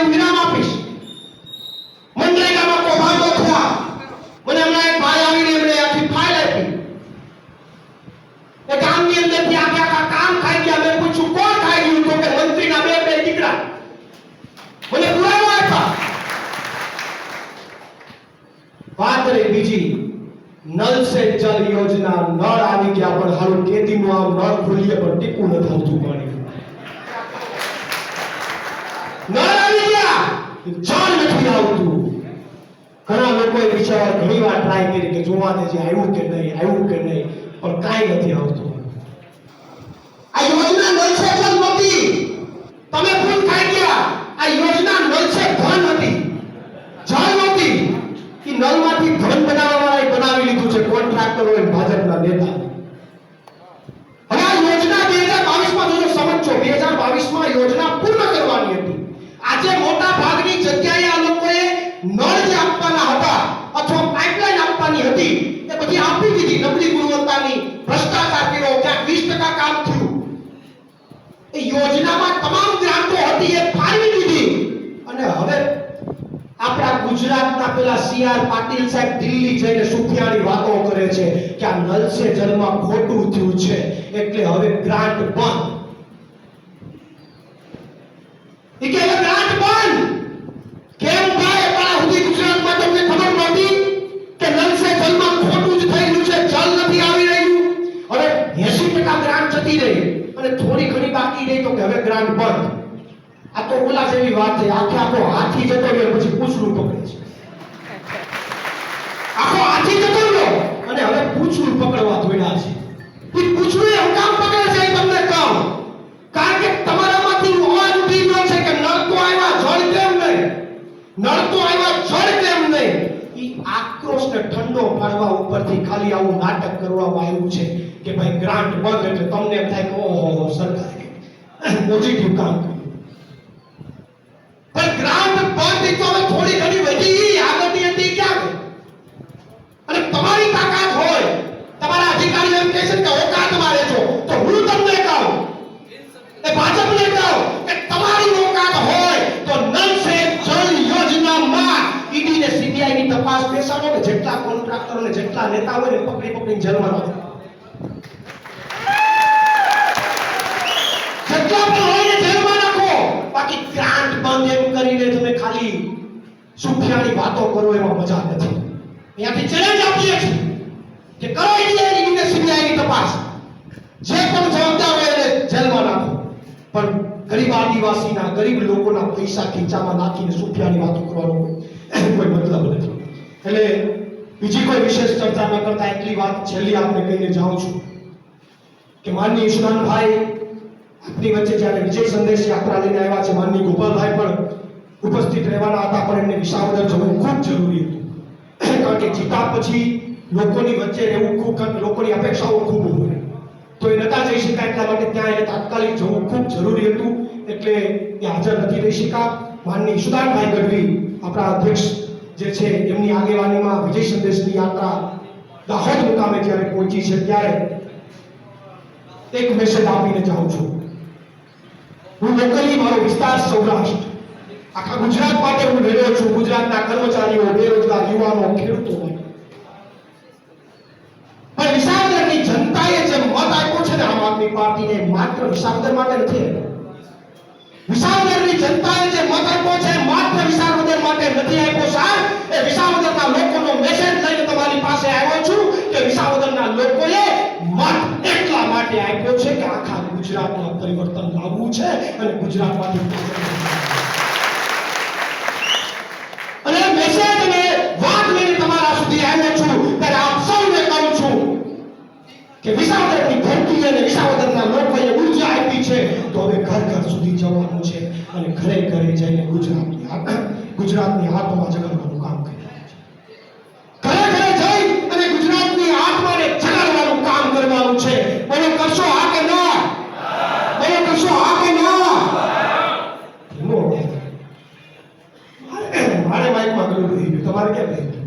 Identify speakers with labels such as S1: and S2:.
S1: હું વિરામ આપીશ. મનરેગામાં કૌભાંડો થયા. મને હમણાં એક ભાઈ આવીને એમણે આખી ફાઇલ આપી. એ ગામની અંદરથી આખે આખા કામ ખાઈ ગયા. મેં પૂછ્યું, કોણ ખાઈ ગયું? તો કે મંત્રીના બે બે દીકરા. મને પુરાવો આપ્યા. વાત રહી બીજી. નલ સે જલ યોજના. નળ આવી ગયા, પણ હારું કેદીનું આમ નળ ખોલીએ, પણ ટીપું નથી આવતું પાણી. નળ આવી જળ નથી આવતું. ઘણા લોકોએ વિચાર ઘણી વાર ટ્રાય કરી કે જોવા દે આવ્યું કે નહીં, આવ્યું કે નહીં, પણ કાંઈ નથી આવતું. આ યોજના મળશે પણ નહોતી તમે ભૂલ ખાઈ ગયા. આ યોજના મળશે ધન હતી. જળ નહોતી કે નલમાંથી ધન બનાવવા વાળાએ બનાવી લીધું છે કોન્ટ્રાક્ટરો અને ભાજપના નેતા. હવે આ યોજના બે હજાર બાવીસમાં જોજો સમજો બે હજાર બાવીસમાં યોજના પૂર્ણ કરવાની હતી. આજે મોટા ભાગની જગ્યાએ આ લોકોએ નળ જે આપવાના હતા અથવા પાઇપલાઇન આપવાની હતી. એ બધી આપી દીધી નબળી ગુણવત્તાની, ભ્રષ્ટાચાર કર્યો, ક્યાંક વીસ ટકા કામ થયું. એ યોજનામાં તમામ ગ્રાન્ટો હતી, એ ફાળવી દીધી. અને હવે આપણા ગુજરાતના પેલા સીઆર પાટીલ સાહેબ દિલ્હી જઈને સુફિયાની વાતો કરે છે કે આ નલ સે જલમાં ખોટું થયું છે. એટલે હવે ગ્રાન્ટ બંધ. થોડી ઘણી બાકી રહી તો કે હવે ગ્રાન્ટ બંધ. આ તો ઓલા જેવી વાત છે આખે આખો હાથી જતો રહ્યો, પછી પૂછડું પકડે છે. આખો હાથી જતો રહ્યો અને હવે પૂછડું પકડવા દોડ્યા છે. ઈ પૂછડું એ કામ પકડે છે એ તમને કહું કારણ કે તમારામાંથી અવાજ ઉઠી છે કે નળ તો આવ્યા જળ કેમ નહીં. નળ તો આવ્યા જળ કેમ નહીં ઈ આક્રોશ ને ઠંડો પાડવા ઉપરથી ખાલી આવું નાટક કરવામાં આવ્યું છે કે ભાઈ ગ્રાન્ટ બંધ એટલે તમને એમ થાય કે ઓહો સરકારે પોઝિટિવ કામ પણ ગ્રાન્ટ બંધ તો હવે થોડી ઘણી વધી. આગળની હતી ક્યાં અને તમારી તાકાત હોય. તમારા અધિકારીઓ એમ કહે છે કે ઓકાત મારે છો તો હું તમને કહું એ ભાજપને કહું કે તમારી ઓકાત હોય તો નલ સે જલ યોજનામાં ઈડી ને સીબીઆઈ ની તપાસ બેસાડો ને જેટલા કોન્ટ્રાક્ટરો ને જેટલા નેતા હોય ને પકડી પકડીને જેલમાં નાખો જેટલા પણ હોય ને જેલમાં નાખો બાકી ગ્રાન્ટ બંધ એમ કરીને તમે ખાલી. સુફિયાની વાતો કરો એમાં મજા નથી અહીંયાથી ચેલેન્જ આપીએ છીએ કે કરો ઇન્ડિયાની ને સીબીઆઈ તપાસ. જે પણ જવાબદાર હોય એને જેલમાં નાખો પણ ગરીબ આદિવાસીના, ગરીબ લોકોના પૈસા ખીચામાં નાખીને સુખ્યાની વાતો કરવાનો કોઈ મતલબ નથી. એટલે બીજી કોઈ વિશેષ ચર્ચા ન કરતા એટલી વાત છેલ્લી આપને કહીને જાઉં છું કે માનની ઈશુદાનભાઈ આપની વચ્ચે જ્યારે વિજય સંદેશ યાત્રા લઈને આવ્યા છે માનની ગોપાલભાઈ પણ ઉપસ્થિત રહેવાના હતા, પણ એમને વિસાવદર જવું ખૂબ જરૂરી હતું. કારણ કે જીતા પછી લોકોની વચ્ચે રહેવું ખૂબ લોકોની અપેક્ષાઓ ખૂબ હોય. તો એ નતા જઈ શકાય, એટલા માટે ત્યાં એને તાત્કાલિક જવું ખૂબ જરૂરી હતું. એટલે એ હાજર નથી રહી શકા માનની ઈશુદાનભાઈ ગઢવી, આપણા અધ્યક્ષ જે છે, એમની આગેવાનીમાં વિજય સંદેશની યાત્રા દાહોદ મુકામે જ્યારે પહોંચી છે, ત્યારે એક મેસેજ આપીને જાઉં છું. હું લોકલી મારો વિસ્તાર સૌરાષ્ટ્ર. આખા ગુજરાત માટે હું રહ્યો છું. ગુજરાતના કર્મચારીઓ, બેરોજગાર યુવાનો, ખેડૂતો પણ વિસાવદરની જનતાએ જે મત આપ્યો છે ને આમ આદમી પાર્ટીને, માત્ર વિસાવદર માટે નથી જનતાએ જે મત આપ્યો છે માત્ર વિસાવદર માટે નથી આપ્યો, સાહેબ. એ વિસાવદરના લોકોનો મેસેજ લઈને તમારી પાસે આવ્યો છું કે વિસાવદરના લોકોએ મત એટલા માટે આપ્યો છે કે આખા ગુજરાતમાં પરિવર્તન લાવવું છે અને ગુજરાતમાંથી અને મેસેજ ને વાત લઈને તમારા સુધી આવ્યો છું ત્યારે આપ સૌને કહું છું કે વિસાવદરની ધરતી અને વિસાવદરના લોકોએ ઊર્જા આપી છે તો હવે ઘર ઘર સુધી જવાનું છે અને ઘરે ઘરે જઈને ગુજરાતની ગુજરાતની આત્મા જગાડવાનું કામ કરી ઘરે ઘરે જઈ અને ગુજરાતની આત્માને જગાડવાનું કામ કરવાનું છે. બોલો, કરશો હા કે ના? બોલો, કરશો મારે માઇકમાં ગયું. તમારે રહી ગયું?